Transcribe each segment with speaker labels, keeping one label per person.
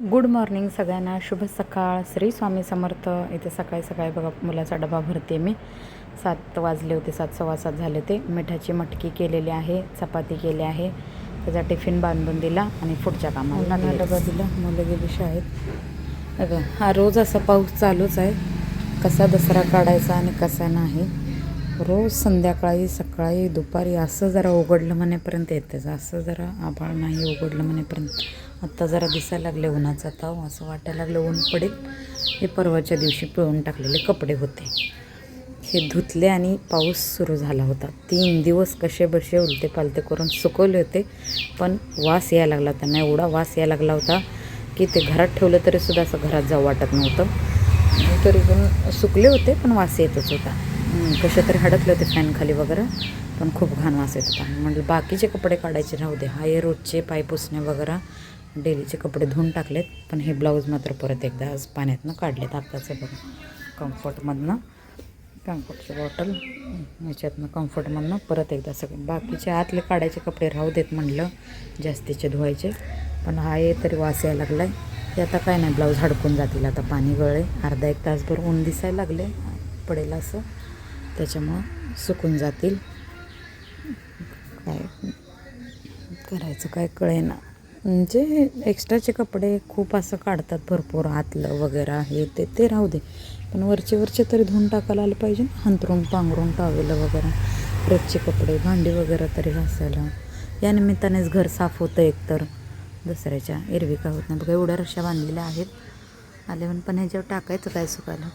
Speaker 1: Good morning सगळ्यांना. शुभ सकाळ. श्री स्वामी समर्थ. इथे सकाळी सकाळी बघा मुलाचा डबा भरते मी. सात वाजले होते सात सव्वा सात झाले ते मिठाची मटकी केलेली आहे चपाती केली आहे. त्याचा टिफिन बांधून दिला आणि पुढच्या कामाला. डबा दिला. मुलं गेली शाळेत. अगं हा रोज असा पाऊस चालूच आहे. कसा दसरा काढायचा आणि कसा नाही. रोज संध्याकाळी सकाळी दुपारी असं जरा उघडलं म्हणेपर्यंत येतेच असं जरा आभाळ नाही उघडलं म्हणेपर्यंत आत्ता जरा दिसायला लागले उन्हाचा ताव. असं वाटायला लागलं ऊन पडेल. हे परवाच्या दिवशी पिळून टाकलेले कपडे होते. हे धुतले आणि पाऊस सुरू झाला होता. तीन दिवस कसे बसे उलते पालते करून सुकवले होते. पण वास यायला लागला त्यांना एवढा वास यायला लागला होता की ते घरात ठेवलं तरीसुद्धा असं घरात जाऊ वाटत नव्हतं. तरी पण सुकले होते पण वास येतच होता. कसे तरी हडकले होते फॅन खाली वगैरे पण खूप घाण वास येत होता. म्हटलं बाकीचे कपडे काढायचे राहू दे. हा हे रोजचे पाय पुसणे वगैरे. डेलीचे कपडे धुवून टाकलेत पण हे ब्लाऊज मात्र परत एकदा आज पाण्यातनं काढलेत. आत्ताचे बघा कम्फर्टमधनं कम्फर्टची बॉटल याच्यातनं कम्फर्टमधनं परत एकदा सगळे. बाकीचे आतले काढायचे कपडे राहू देत म्हणलं जास्तीचे धुवायचे. पण हा हे तरी वास यायला लागला आहे आता काय नाही ब्लाऊज हडकून जातील. आता पाणी गळे. अर्धा एक तासभर ऊन दिसायला लागले. पडेल असं. त्याच्यामुळं सुकून जातील. काय करायचं काय कळेना. म्हणजे एक्स्ट्राचे कपडे खूप असं काढतात भरपूर आतलं वगैरे हे ते ते राहू दे. पण वरचे वरचे तरी धुवून टाकायला आलं पाहिजे ना. हंतरून पांघरून टावेलं वगैरे. रोजचे कपडे भांडी वगैरे तरी घासायला. या निमित्तानेच घर साफ होतं एकतर दसऱ्याच्या एरवी काय होत नाही. बघा एवढ्या रश्या बांधलेल्या आहेत. आल्यावर पण ह्याच्यावर टाकायचं काय सुकायला?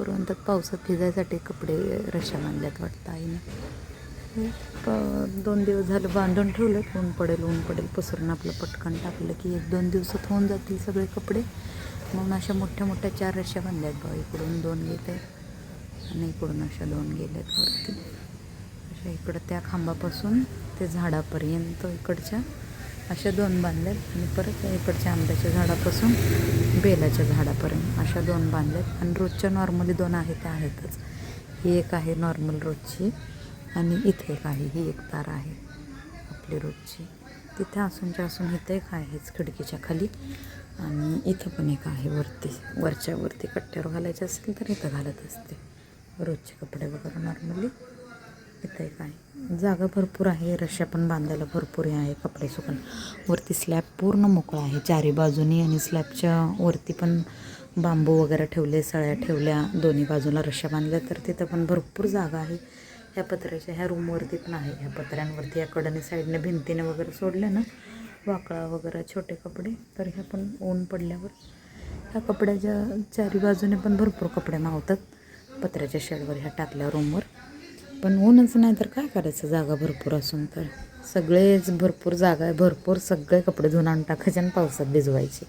Speaker 1: पुरवंतात पावसात भिजायसाठी कपडे रशा बांधल्यात वाटतं आईने. हे प- दोन दिवस झालं बांधून ठेवलं ऊन पडेल ऊन पडेल. पसरून आपलं पटकन टाकलं की एक दोन दिवसात होऊन जातील सगळे कपडे. म्हणून अशा मोठ्या मोठ्या चार रशा बांधल्यात बघा इकडून दोन घेत आहेत आणि इकडून अशा दोन गेल्यात वरती. अशा इकडं त्या खांबापासून ते झाडापर्यंत इकडच्या. अशा दोन बांधल्यात आणि परत इकडच्या आंब्याच्या झाडापासून बेलाच्या झाडापर्यंत अशा दोन बांधल्यात आणि रोजच्या नॉर्मली दोन आहे त्या आहेतच. ही एक आहे नॉर्मल रोजची आणि इथे एक आहे ही एक तार आहे आपली रोजची. तिथे असूनच्या असून इथं एक आहेच खिडकीच्या खाली. आणि इथं पण एक आहे वरती वरच्या वरती कट्ट्यावर घालायचे असेल तर इथं घालत असते. रोजचे कपडे वगैरे नॉर्मली. इथं एक आहे. जागा भरपूर आहे रश्या पण बांधायला भरपूर आहे कपडे सुकून वरती स्लॅब पूर्ण मोकळा आहे चारी बाजूनी आणि स्लॅबच्या वरती पण बांबू वगैरे ठेवले सळ्या ठेवल्या दोन्ही बाजूला रश्या बांधल्या तर तिथं पण भरपूर जागा आहे. ह्या पत्र्याच्या ह्या रूमवरती पण आहे. ह्या पत्र्यांवरती या कडने साईडने भिंतीने वगैरे सोडले ना वाकळा वगैरे छोटे कपडे तर ह्या पण ऊन पडल्यावर. ह्या कपड्याच्या चारी बाजूने पण भरपूर कपडे मावतात. पत्र्याच्या शेडवर ह्या टाकल्या रूमवर पण ऊनच नाही तर काय करायचं? जागा भरपूर असून तर. सगळेच भरपूर जागा आहे. भरपूर सगळे कपडे धुवून आणून टाकायचे आणि पावसात भिजवायचे.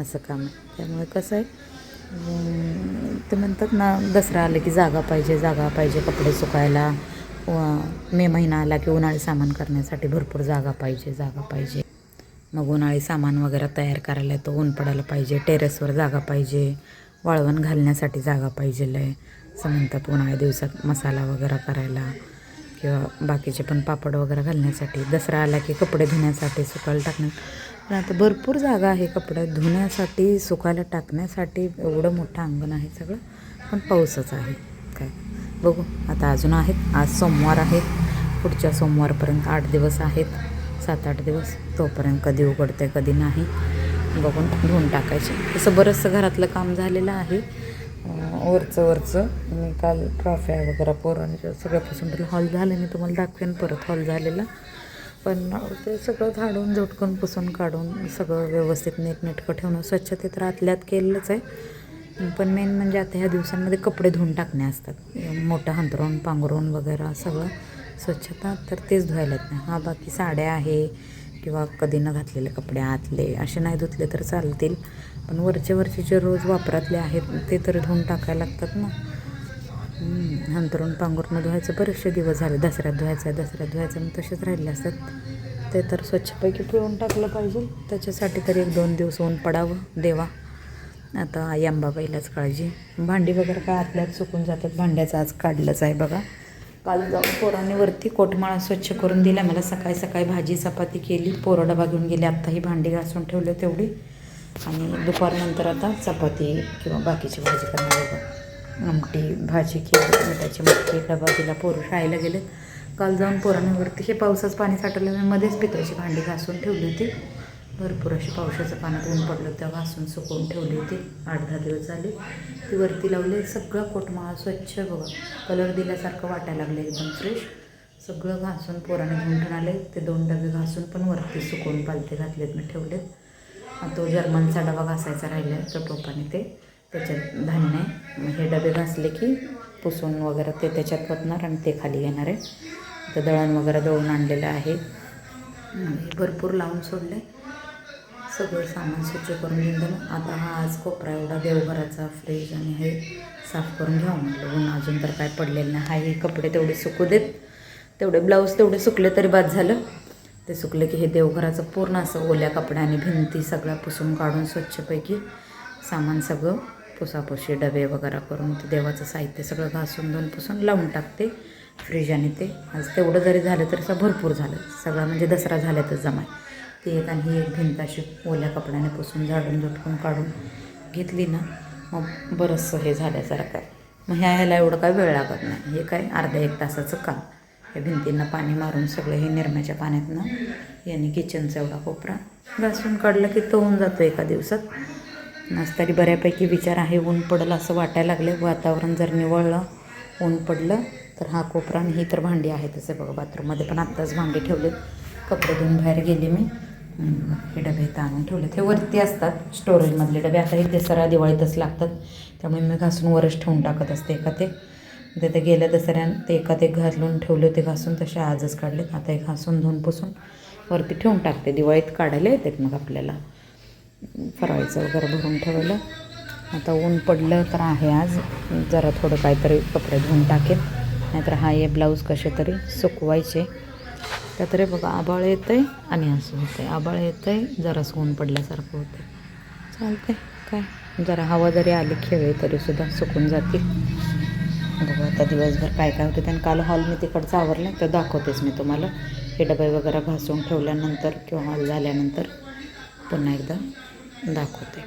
Speaker 1: असं काम आहे. त्यामुळे कसं आहे ते म्हणतात ना दसरा आलं की जागा पाहिजे जागा पाहिजे कपडे सुकायला. मे महिना आला की उन्हाळी सामान करण्यासाठी भरपूर जागा पाहिजे जागा पाहिजे. मग उन्हाळी सामान वगैरे तयार करायला तो ऊन पडायला पाहिजे टेरेसवर जागा पाहिजे. वाळवण घालण्यासाठी जागा पाहिजे आहे असं म्हणतात उन्हाळ्या दिवसात मसाला वगैरे करायला किंवा बाकीचे पण पापड वगैरे घालण्यासाठी. दसरा आला की कपडे धुण्यासाठी सुकायला टाकण्यात पण आता भरपूर जागा आहे कपडे धुण्यासाठी सुकायला टाकण्यासाठी. एवढं मोठं अंगण आहे सगळं. पण पाऊसच आहे. काय? बघू. आता अजून आहेत. आज सोमवार आहे. पुढच्या सोमवारपर्यंत आठ दिवस आहेत. सात आठ दिवस. तोपर्यंत कधी उघडते कधी नाही. बघून धुवून टाकायचे. तसं बरंचसं घरातलं काम झालेलं आहे. वरचं वरचं. मी काल ट्रॉफ्या वगैरे पोरांच्या सगळ्यापासून हॉल झालं. मी तुम्हाला दाखवेन परत हॉल झालेला. पण ते सगळं झाडून झटकून पुसून काढून सगळं व्यवस्थित नीटनेटकं ठेवणं. स्वच्छतेत आतल्यात केलेलंच आहे. पण मेन म्हणजे आता ह्या दिवसांमध्ये कपडे धुवून टाकणे असतात. मोठं हंतरून पांघरून वगैरे सगळं स्वच्छता. तर तेच धुवायलात नाही. हा बाकी साड्या आहे. किंवा कधी न घातलेले कपडे आतले असे नाही धुतले तर चालतील. पण वरचे वरचे जे रोज वापरातले आहेत ते तर धुवून टाकायला लागतात ना. अंतरून पांघरून धुवायचं बरेचसे दिवस झाले. दसऱ्यात धुवायचं आहे दसऱ्यात धुवायचं मग तसेच राहिले असतात. ते तर स्वच्छपैकी पिळून टाकलं पाहिजे. त्याच्यासाठी तरी एक दोन दिवस ऊन पडावं देवा. आता आई अंबाबाईलाच काळजी. भांडी वगैरे काय आतल्यात सुकून जातात. भांड्याचं आज काढलंच आहे बघा. काल जाऊन पोरांनी वरती कोटमाळा स्वच्छ करून दिला. मला सकाळी सकाळी भाजी चपाती केली. पोरं डबा घेऊन गेले. आत्ता ही भांडी घासून ठेवले तेवढी. आणि दुपारनंतर आता चपाती किंवा बाकीची भाजी करणार आमटी भाजी केली. मिठाची मटकी डबा दिला. पोरं शाळेला गेले. काल जाऊन पोरांवरती हे पावसाचं पाणी साठवल्यामुळे मी मध्येच पितळाची भांडी घासून ठेवली होती. भरपूर अशी पावसाचं पाण्यात ऊन पडलं तेव्हा घासून सुकवून ठेवली होती. आठ दहा दिवस झाले. ती वरती लावले. सगळं कोटमाळा स्वच्छ बघा. कलर दिल्यासारखं वाटायला लागलं एकदम फ्रेश सगळं घासून पोराने घेऊन ठेवून आले ते दोन डबे घासून पण वरती सुकवून पालते घातलेत मी ठेवलेत. तो जर्मनचा डबा घासायचा राहिला आहे तो. टोपाने ते त्याच्यात धान्य आहे. हे डबे घासले की पुसून वगैरे ते त्याच्यात ओतणार आणि ते खाली घेणार आहे. तर दळण वगैरे दळून आणलेलं आहे. भरपूर लावून सोडलं आहे सगळं सामान स्वच्छ करून घेऊन दिलं. आता हा आज कोपरा एवढा देवघराचा फ्रीज आणि हे साफ करून घ्यावं म्हटलं. ऊन अजून तर काय पडलेलं नाही. हा हे कपडे तेवढे सुकू देत. तेवढे ब्लाऊज तेवढे सुकले तरी बाद झालं. ते सुकले की हे देवघराचं पूर्ण असं ओल्या कपड्याने भिंती सगळ्या पुसून काढून स्वच्छपैकी सामान सगळं पुसापुशी डबे वगैरे करून ते देवाचं साहित्य सगळं घासून दोन पुसून लावून टाकते. फ्रीज आणि ते. आज तेवढं जरी झालं तरी असं भरपूर झालं. सगळं म्हणजे दसरा झाल्यातच जमाय. ती एक आणि ही एक भिंत अशी ओल्या कपड्याने पुसून झाडून झटकून काढून घेतली ना मग बरंचसं हे झाल्यासारखं आहे. मग ह्या ह्याला एवढं काय वेळ लागत नाही. हे काय अर्ध्या एक तासाचं काम. या भिंतींना पाणी मारून सगळं हे निरम्याच्या पाण्यातनं याने किचनचा एवढा कोपरा घासून काढलं की तो होऊन जातो एका दिवसात. आज तरी बऱ्यापैकी विचार आहे ऊन पडलं असं वाटायला लागले वातावरण जर निवळलं ऊन पडलं तर हा कोपरा आणि ही तर भांडी आहे तसे बघा बाथरूममध्ये. पण आत्ताच भांडी ठेवले कपडे धुवून बाहेर गेले मी. हे डबे इथं आणून ठेवले ते वरती असतात स्टोरेजमधले डबे. आता इथे दसरा दिवाळीतच लागतात. त्यामुळे मी घासून वरच ठेवून टाकत असते एका ते ते ते गेल्या दसऱ्यानं ते एका ते घालून ठेवले होते घासून. तसे आजच काढले आता एक घासून धुवून पुसून वरती ठेवून टाकते. दिवाळीत काढायला येतात मग आपल्याला. फराळीचं वगैरे भरून ठेवलं. आता ऊन पडलं तर आहे आज. जरा थोडं काहीतरी कपडे धुवून टाकेल नाहीतर हा हे ब्लाऊज कसे तरी सुकवायचे. त्यात रे बघा आबाळ येतं आहे आणि असं होतं आहे आबाळ येतं आहे जरा ऊन पडल्यासारखं होतं आहे चालतंय काय? जरा हवा जरी आली खेळे तरीसुद्धा सुकून जातील. बघा आता दिवसभर काय काय होते आणि काल हॉल मी तिकडचं आवरलं तर दाखवतेच मी तुम्हाला. हे डबे वगैरे घासून ठेवल्यानंतर किंवा हॉल झाल्यानंतर पुन्हा एकदा दाखवते.